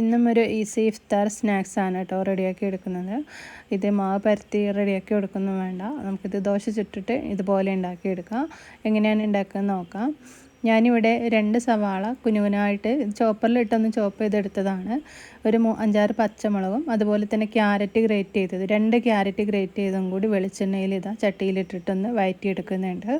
ഇന്നും ഒരു ഈസി ഇഫ്താർ സ്നാക്സ് ആണ് കേട്ടോ റെഡിയാക്കി എടുക്കുന്നത്. ഇത് മാവ് പരത്തി റെഡിയാക്കി എടുക്കുന്നു വേണ്ട. നമുക്കിത് ദോശ ചുട്ടിട്ട് ഇതുപോലെ ഉണ്ടാക്കിയെടുക്കാം എങ്ങനെയാണ് ഉണ്ടാക്കുന്നത് നോക്കാം. ഞാനിവിടെ രണ്ട് സവാള കുനുകുനായിട്ട് ചോപ്പറിലിട്ടൊന്ന് ചോപ്പ് ചെയ്തെടുത്തതാണ്. ഒരു മൂ അഞ്ചാറ് പച്ചമുളകും അതുപോലെ തന്നെ ക്യാരറ്റ് ഗ്രേറ്റ് ചെയ്തത്. രണ്ട് ക്യാരറ്റ് ഗ്രേറ്റ് ചെയ്തും കൂടി വെളിച്ചെണ്ണയിൽ ഇതാ ചട്ടിയിലിട്ടിട്ടൊന്ന് വയറ്റിയെടുക്കുന്നുണ്ട്.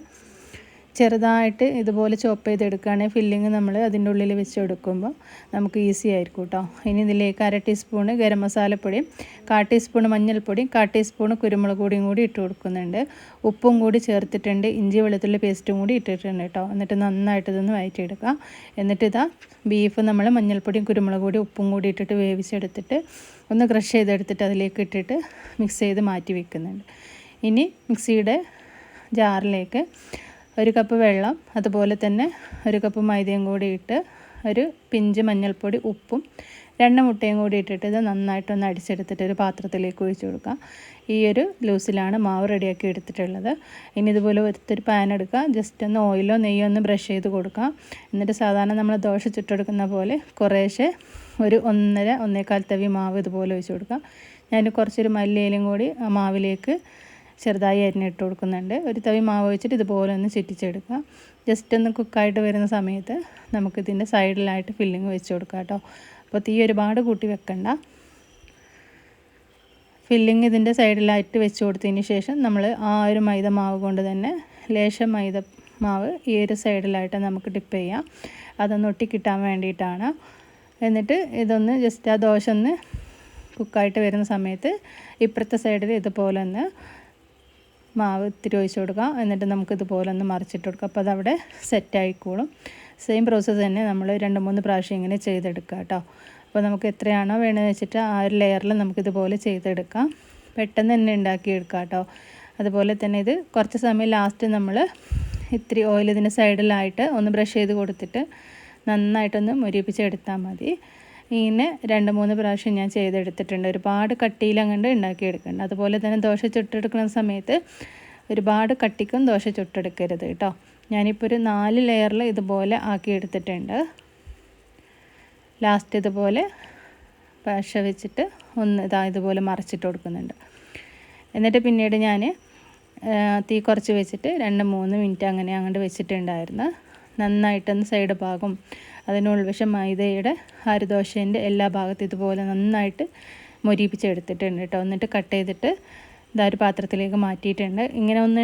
ചെറുതായിട്ട് ഇതുപോലെ ചോപ്പ് ചെയ്തെടുക്കുകയാണെങ്കിൽ ഫില്ലിങ് നമ്മൾ അതിന്റെ ഉള്ളിൽ വെച്ച് കൊടുക്കുമ്പോൾ നമുക്ക് ഈസി ആയിരിക്കും കേട്ടോ. ഇനി ഇതിലേക്ക് അര ടീസ്പൂണ് ഗരം മസാലപ്പൊടിയും കാ ടീസ്പൂണ് മഞ്ഞൾപ്പൊടിയും കാ ടീസ്പൂണ് കുരുമുളക് പൊടിയും കൂടി ഇട്ട് കൊടുക്കുന്നുണ്ട്. ഉപ്പും കൂടി ചേർത്തിട്ടുണ്ട് ഇഞ്ചി വെളുത്തുള്ളി പേസ്റ്റും കൂടി ഇട്ടിട്ടുണ്ട് കേട്ടോ. എന്നിട്ട് നന്നായിട്ട് ഇതൊന്ന് വയറ്റിയെടുക്കാം എന്നിട്ട് ഇതാ ബീഫ് നമ്മൾ മഞ്ഞൾപ്പൊടിയും കുരുമുളക് പൊടിയും ഉപ്പും കൂടി ഇട്ടിട്ട് വേവിച്ചെടുത്തിട്ട് ഒന്ന് ക്രഷ് ചെയ്തെടുത്തിട്ട് അതിലേക്ക് ഇട്ടിട്ട് മിക്സ് ചെയ്ത് മാറ്റി വെക്കുന്നുണ്ട്. ഇനി മിക്സിയുടെ ജാറിലേക്ക് ഒരു കപ്പ് വെള്ളം അതുപോലെ തന്നെ ഒരു കപ്പ് മൈദയും കൂടി ഇട്ട് ഒരു പിഞ്ച് മഞ്ഞൾപ്പൊടി ഉപ്പും രണ്ട് മുട്ടയും കൂടി ഇട്ടിട്ട് ഇത് നന്നായിട്ടൊന്ന് അടിച്ചെടുത്തിട്ട് ഒരു പാത്രത്തിലേക്ക് ഒഴിച്ചു കൊടുക്കുക. ഈ ഒരു ലൂസിലാണ് മാവ് റെഡിയാക്കി എടുത്തിട്ടുള്ളത്. ഇനി ഇതുപോലെ ഒരു പാൻ എടുക്കുക. ജസ്റ്റ് ഒന്ന് ഓയിലോ നെയ്യോ ഒന്ന് ബ്രഷ് ചെയ്ത് കൊടുക്കുക. എന്നിട്ട് സാധാരണ നമ്മൾ ദോശ ചുട്ടെടുക്കുന്ന പോലെ കുറേശ്ശെ ഒരു ഒന്നര ഒന്നേകാൽ തവി മാവ് ഇതുപോലെ ഒഴിച്ചു കൊടുക്കുക. ഞാൻ കുറച്ചൊരു മല്ലിയിലും കൂടി ആ മാവിലേക്ക് ചെറുതായി അരിഞ്ഞിട്ട് കൊടുക്കുന്നുണ്ട്. ഒരു തവി മാവ് വെച്ചിട്ട് ഇതുപോലെ ഒന്ന് ചുറ്റിച്ചെടുക്കുക. ജസ്റ്റ് ഒന്ന് കുക്കായിട്ട് വരുന്ന സമയത്ത് നമുക്കിതിന്റെ സൈഡിലായിട്ട് ഫില്ലിങ് വെച്ച് കൊടുക്കാം കേട്ടോ. അപ്പോൾ തീ ഒരുപാട് കൂട്ടി വെക്കണ്ട. ഫില്ലിങ് ഇതിന്റെ സൈഡിലായിട്ട് വെച്ച് കൊടുത്തതിന് ശേഷം നമ്മൾ ആ ഒരു മൈദ മാവ് കൊണ്ട് തന്നെ ലേശം മൈദ മാവ് ഈ ഒരു സൈഡിലായിട്ട് നമുക്ക് ഡിപ്പ് ചെയ്യാം. അതൊന്ന് ഒട്ടിക്കിട്ടാൻ വേണ്ടിയിട്ടാണ്. എന്നിട്ട് ഇതൊന്ന് ജസ്റ്റ് ആ ദോശ ഒന്ന് കുക്കായിട്ട് വരുന്ന സമയത്ത് ഇപ്പുറത്തെ സൈഡിൽ ഇതുപോലെ ഒന്ന് മാവ് ഇത്തിരി ഒഴിച്ച് കൊടുക്കാം എന്നിട്ട് നമുക്കിതുപോലെ ഒന്ന് മറിച്ചിട്ട് കൊടുക്കാം അപ്പോൾ അതവിടെ സെറ്റ് ആയിക്കോളും. സെയിം പ്രോസസ്സ് തന്നെ നമ്മൾ രണ്ട് മൂന്ന് പ്രാവശ്യം ഇങ്ങനെ ചെയ്തെടുക്കുക കേട്ടോ. അപ്പോൾ നമുക്ക് എത്രയാണോ വേണമെന്ന് വെച്ചിട്ട് ആ ഒരു ലെയറിൽ നമുക്കിതുപോലെ ചെയ്തെടുക്കാം. പെട്ടെന്ന് തന്നെ ഉണ്ടാക്കിയെടുക്കാം കേട്ടോ. അതുപോലെ തന്നെ ഇത് കുറച്ച് സമയം ലാസ്റ്റ് നമ്മൾ ഇത്തിരി ഓയിൽ ഇതിന്റെ സൈഡിലായിട്ട് ഒന്ന് ബ്രഷ് ചെയ്ത് കൊടുത്തിട്ട് നന്നായിട്ടൊന്ന് മുരിപ്പിച്ചെടുത്താൽ മതി. ഇങ്ങനെ രണ്ട് മൂന്ന് പ്രാവശ്യം ഞാൻ ചെയ്തെടുത്തിട്ടുണ്ട്. ഒരുപാട് കട്ടിയിൽ അങ്ങോട്ട് ഉണ്ടാക്കിയെടുക്കുന്നുണ്ട്. അതുപോലെ തന്നെ ദോശ ചുട്ടെടുക്കുന്ന സമയത്ത് ഒരുപാട് കട്ടിക്കും ദോശ ചുട്ടെടുക്കരുത് കേട്ടോ. ഞാനിപ്പോൾ ഒരു നാല് ലെയറിൽ ഇതുപോലെ ആക്കിയെടുത്തിട്ടുണ്ട്. ലാസ്റ്റ് ഇതുപോലെ പശ വെച്ചിട്ട് ഒന്ന് ഇതാ ഇതുപോലെ മറച്ചിട്ട് കൊടുക്കുന്നുണ്ട്. എന്നിട്ട് പിന്നീട് ഞാൻ തീ കുറച്ച് വെച്ചിട്ട് രണ്ട് മൂന്ന് മിനിറ്റ് അങ്ങനെ അങ്ങോട്ട് വെച്ചിട്ടുണ്ടായിരുന്നു. നന്നായിട്ടൊന്ന് സൈഡ് ഭാഗം അതിന് മൈദയുടെ ആരുദോശേന്റെ എല്ലാ ഭാഗത്തും ഇതുപോലെ നന്നായിട്ട് മൊരിപ്പിച്ചെടുത്തിട്ടുണ്ട് കേട്ടോ. എന്നിട്ട് കട്ട് ചെയ്തിട്ട് ഇതാ ഒരു പാത്രത്തിലേക്ക് മാറ്റിയിട്ടുണ്ട്. ഇങ്ങനെ ഒന്ന്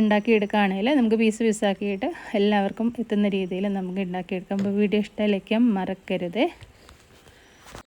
ഉണ്ടാക്കി എടുക്കുകയാണെങ്കിൽ നമുക്ക് പീസ് പീസാക്കിയിട്ട് എല്ലാവർക്കും എത്തുന്ന രീതിയിൽ നമുക്ക് ഉണ്ടാക്കിയെടുക്കാം. അപ്പോൾ വീഡിയോ ഇഷ്ടമായിരിക്കും മറക്കരുതേ.